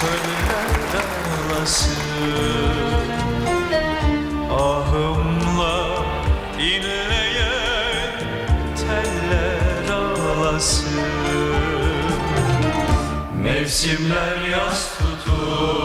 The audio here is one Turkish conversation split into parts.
Çöller dağlasın Ahımla inleyen teller ağlasın Mevsimler yaz tutun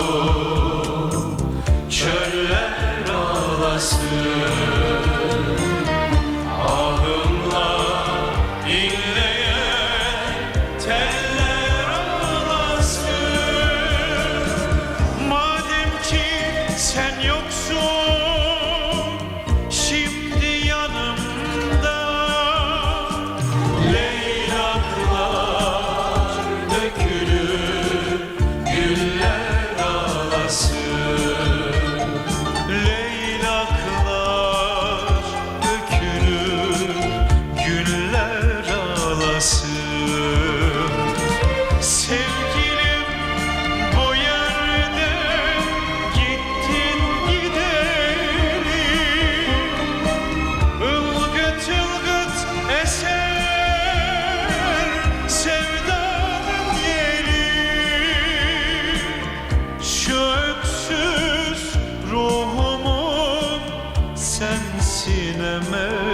Cinema.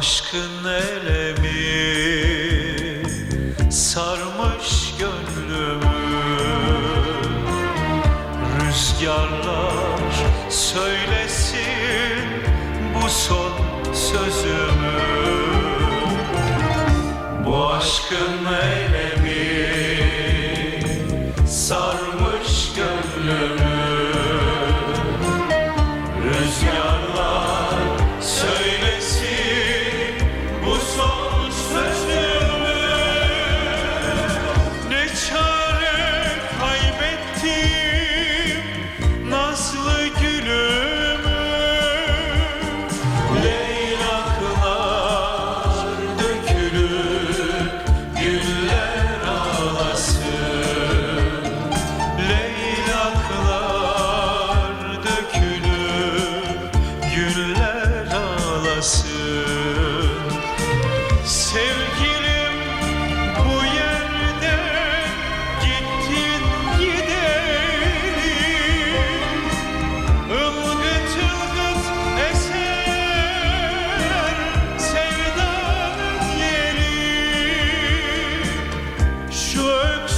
Aşkın elemi sarmış gönlümü. Rüzgarlar söylesin bu son sözümü. work